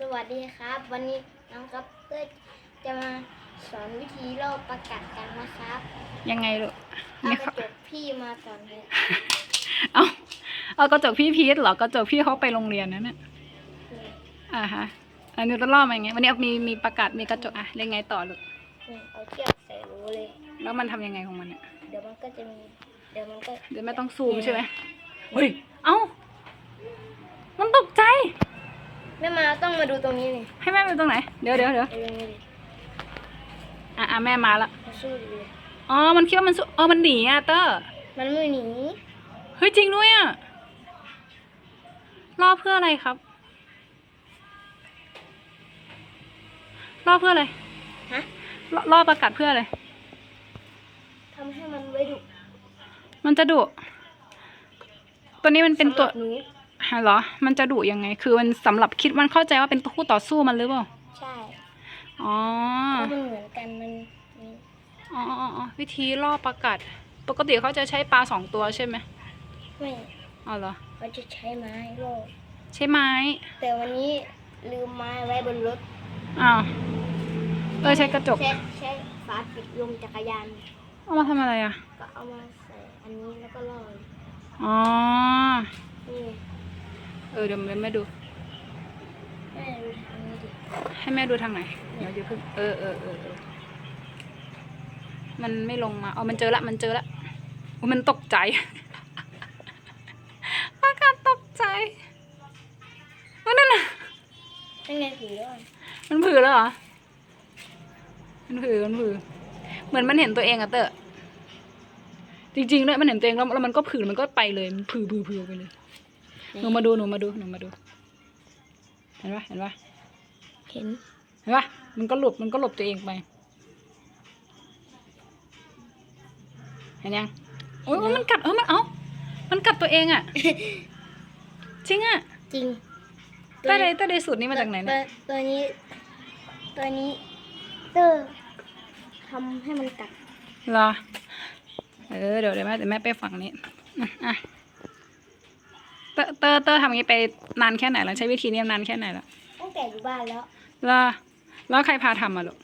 สวัสดีครับ วันนี้น้องครับเพื่อจะมาสอนวิธีลอกประกัดกันนะครับยังไงลูกเอาไม่กเข้าระจกพี่มาก่อนเลยเอาเอากระจกพี่พีทเหรอกระจกพี่เขาไปโรงเรียนนั่นน่ะนี่อ่าฮะอันนี้จะล่อมาอย่างไงวันนี้เอามีมีประกาศมีกระจกอะเรียงไงต่อลูกนี่เอาเชือกใส่รูเลย แล้วมันทำยังไงของมันเนี่ยเดี๋ยวมันก็จะมี เดี๋ยวมันก็เดี๋ยวไม่ต้องซูมใช่ไหมเฮ้ยเอ้ามันตกใจ แม่มาต้องมาดูตรงนี้นี่ให้แม่ไปตรงไหน เดี๋ยวเดี๋ยวเดี๋ยวเอาตรงนี้ดิอะอะแม่มาละมาสู้ดูเลยอ๋อ มันคิดว่ามันสู้เออมันหนีอะเตอร์มันไม่หนีเฮ้ยจริงด้วยอะล่อเพื่ออะไรครับล่อเพื่ออะไรฮะล่อล่อประกาศเพื่ออะไรทำให้มันไว้ดุมันจะดุตัวนี้มันเป็นตัวสำหรับหนูฮะ เหรอ มันจะดุยังไง คือมันสำหรับคิดมันเข้าใจว่าเป็นคู่ต่อสู้มันหรือเปล่า ใช่อ๋อเพราะมันเหมือนกันมันนี่อ๋ออ๋ออ๋อวิธีล่อประกาศปกติเขาจะใช้ปลาสองตัวใช่ไหมไม่อ๋อเหรอ เขาจะใช้ไม้โลกใช่ไหมแต่วันนี้ลืมไม้ไว้บนรถอ้าว เออใช้กระจก ใช้ใช้ฝาปิดลมจักรยาน เอามาทำอะไรอะ ก็เอามาใส่อันนี้แล้วก็ล่ออ๋อ นี่ เออเดี๋ยวแม่ดูแม่ดูทางนี้ดิให้แม่ดูทางไหน เดี๋ยวจะพึ่งเออเออเออเออมันไม่ลงมาอ๋อมันเจอละ มันเจอละอุ๊ยมันตกใจประกาศตกใจว่านั่นน่ะนั่นไงผีด้วยมันผือแล้วเหรอ มันผือมันผือ เหมือนมันเห็นตัวเองอะเตอะจริงๆด้วยมันเห็นตัวเองแล้วแล้วมันก็ผือมันก็ไปเลย มันผือผือผือไปเลย หนูมาดูหนูมาดูหนูมาดู เห็นปะเห็นปะเห็นเห็นปะมันก็หลบมันก็หลบตัวเองไป เห็นยังโอ้ยมันกัดเออมันเอามันกัดตัวเองอะจริงอะจริงใต้ใดใต้ใดสูตรนี้มาจากไหนตัเนี่วยตัวนี้ ตัวนี้เตอร์ทำให้มันกัดเหรอเออเดี๋ยวเดี๋ยวแม่เดี๋ยวแม่ไปฝั่งนี้อะอะ เตอร์เตอร์เตอร์ทำอย่างนี้ไปนานแค่ไหนแล้วใช้วิธีนี้นานแค่ไหนแล้วตั้งแต่อยู่บ้านแล้วเหรอแล้วใครพาทำอะลูก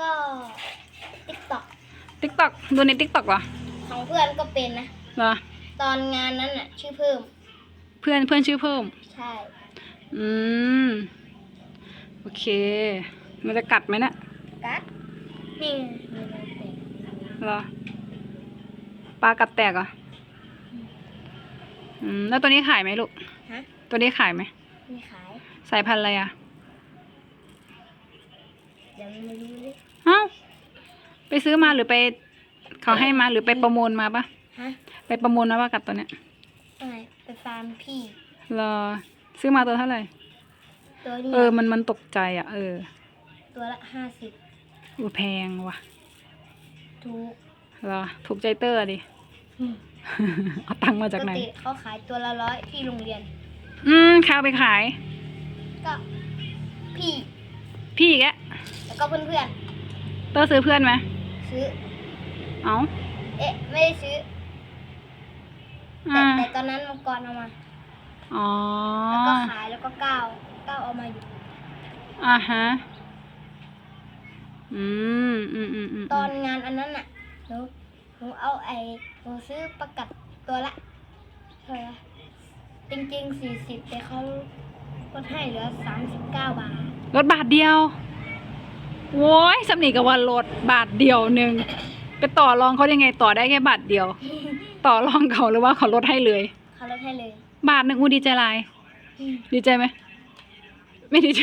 ก็ติ๊กต็อกติ๊กต็อกดูในติ๊กต็อกเหรอของเพื่อนก็เป็นนะเหรอตอนงานนั้นอะ ชื่อเพิ่ม เพื่อนเพื่อนชื่อเพิ่ม ใช่ อืม โอเค มันจะกัดไหมเนะกัดนี่มีอะไรเป็นเหรอปลากัดแตกเหรอ อืมแล้วตัวนี้ขายไหมลูก ฮะตัวนี้ขายไหม ไม่ขาย สายพันธุ์อะไรอะยังไม่รู้เลยเอ้า ไปซื้อมาหรือไป เขาให้มาหรือไปประมูลมาปะฮะไปประมูลมาปะกับตัวเนี้ยอะไรไปฟาร์มพี่เหรอซื้อมาตัวเท่าไหร่ ตัวนี้เออ มันมันตกใจอะ เออตัวละห้าสิบอูแพงว่ะถูกเหรอถูกใจเตอร์ดิ อืม เอาตังค์มาปจากกไหนติเขาขายตัวละร้อยที่โรงเรียน อืมข้าวไปขาย ก็พี่พี่อีกแกแล้วก็เพื่อนเตอร์ซื้อเพื่อนไหมๆซื้อ เอ้าเอ๊ะไม่ได้ซื้อแต่อ่าแต่ตอนนั้นมังกรเอามา อ๋อแล้วก็ขายแล้วก็ก้าวก้าวเอามาอยู่ อ่าฮะอืมอืมอืมอืมตอนงานอันนั้นน่ะหนูหนูเอาไอ้ห นูซื้อประกัดตัวละเท่าไหร่จริงๆสี่สิบแต่เขาลดให้เหลือสามสิบเก้าบาทรถบาทเดียวโว้ยสำนีกับวันรถบาทเดียวหนึ่งไปต่อรองเขายังไงต่อได้แค่บาทเดียว ต่อรองเขาหรือว่าเขาลดให้เลย เขาลดให้เลย บาทหนึ่งอูดีใจหลายอืมดีใจไหมไม่ดีใจ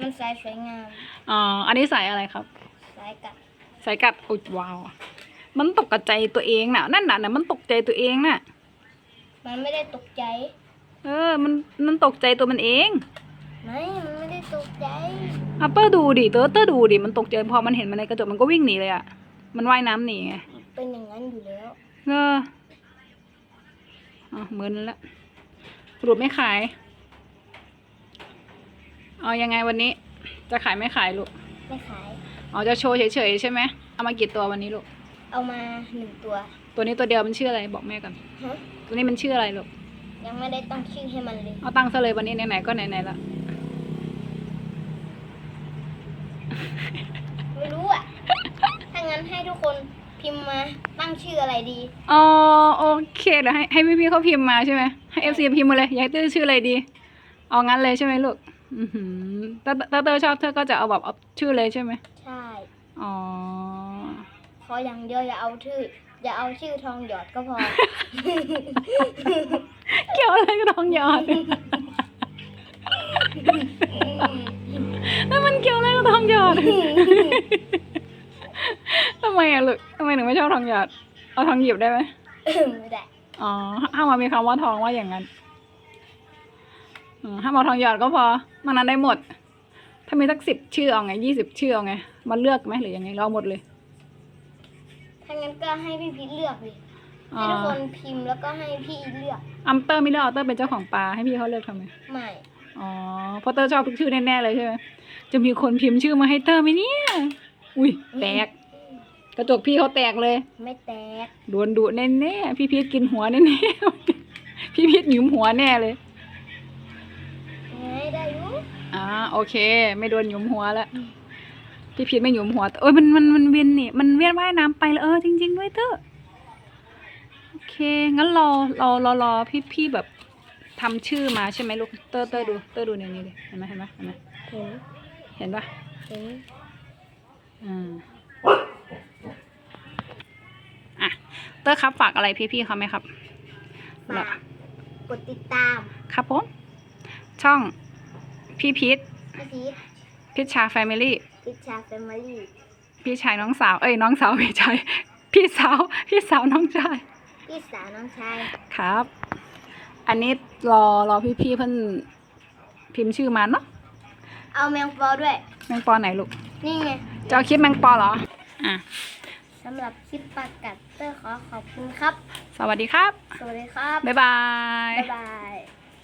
มันสายสวยงามอ๋ออันนี้สายอะไรครับ สายกัดสายกัดอุยว้าว มันตกกระใจตัวเองน่ะ นั่นน่ะน่ะมันตกใจตัวเองน่ะ มันไม่ได้ตกใจ เออ มันมันตกใจตัวมันเองไม่มันไม่ได้ตกใจอะเตอร์ดูดิเตอร์เตอร์ดูดิมันตกใจพอมันเห็นมันในกระจกมันก็วิ่งหนีเลยอะ มันว่ายน้ำหนีไงเป็นอย่างนั้นอยู่แล้วเอออะเหมือนแล้วสรุปไม่ขาย เอายังไงวันนี้ จะขายไม่ขายลูกไม่ขาย อ๋อจะโชว์เฉยๆใช่ไหมเอามากี่ตัววันนี้ลูก เอามาหนึ่งตัว ตัวนี้ตัวเดียวมันชื่ออะไรบอกแม่ก่อนฮะตัวนี้มันชื่ออะไรลูกยังไม่ได้ตั้งชื่อให้มันเลย เอาตั้งซะเลยวันนี้ไหนๆก็ไหนๆละไม่รู้อะ ถ้างั้นให้ทุกคนพิมพ์มาตั้งชื่ออะไรดี อ๋อโอเคเดี๋ยวให้ให้พี่พี่ๆเขาพิมพ์มาใช่ไหมให้เอฟซีพิมพ์มาเลยอยากเตอร์ชื่ออะไรดีเอางั้นเลยใช่ไหมลูก อือหือถ้าถ้าเตอร์ชอบเธอก็จะเอาแบบเอาชื่อเลยใช่ไหมใช่ อ๋อข ออย่างเดียวอย่าเอาชื่อ อย่าเอาชื่อทองหยอดก็พอ เกี่ยวอะไรกับทองหยอดแล้วมันเกี่ยวอะไรกับทองหยอดทำไมอะลูกทำไมถึงไม่ชอบทองหยอด เอาทองหยิบได้ไหมไม่ได้อ๋อห้ามมามีคำว่าทองว่าอย่างนั้นอืมห้ามเอาทองหยอดก็พอนอกนั้นได้หมด ถ้ามีสักสิบชื่อเอาไงยี่สิบชื่อเอาไงมาเลือกไหมหรือยังไงเราเอาหมดเลย ถ้างั้นก็ให้พี่พีทเลือกเลยอ๋อให้ทุกคนพิมพ์แล้วก็ให้พี่เลือกอัมเตอร์ไม่เลือกเอาเตอร์เป็นเจ้าของปลาให้พี่เขาเลือกทำไมไม่อ๋อเพราะเตอร์ชอบทุกชื่อแน่ๆเลยใช่ไหมจะมีคนพิมพ์ชื่อมาให้เตอร์ไหมเนี่ยอุ้ยแตก กระจกพี่เขาแตกเลย ไม่แตกโดนดุแน่ๆพี่พีทกินหัวแน่ๆพี่พีทหยุมหัวแน่เลยไงได้อยูอ่าโอเค ไม่โดนหยุมหัวแล้ว พี่พีทไม่หยุมหัวเอ้ยมันมันมันเวียนนี่มันเวียนว่ายน้ำไปแล้วเออจริง ๆ ด้วยเตอร์โอเคงั้นรอรอรอรอพี่พี่แบบทำชื่อมาใช่ไหมลูกเตอร์เตอร์ดูเตอร์ดูในนี้ดิเห็นไหมเห็นไหมเห็นไหมเห็นเห็นปะเห็นอืมอะเตอร์ครับฝากอะไรพี่ๆเขาไหมครับฝากกดติดตาม ครับผม ช่องพี่พีทพี่พีทพิชชาแฟมิลี่ พิชชาแฟมิลี่พี่ชายน้องสาว เอ้ยน้องสาวพี่ชายพี่สาวพี่สาวน้องชาย พี่สาวน้องชายครับ อันนี้รอรอพี่พี่ๆเพิ่นพิมพ์ชื่อมาเนาะเอาแมงปอด้วย แมงปอไหนลูกนี่ไงจะเอาคลิปแมงปอเหรออะสำหรับคลิปปากัดเตอร์ขอขอบคุณครับ สวัสดีครับ สวัสดีครับ บ๊ายบาย บ๊ายบาย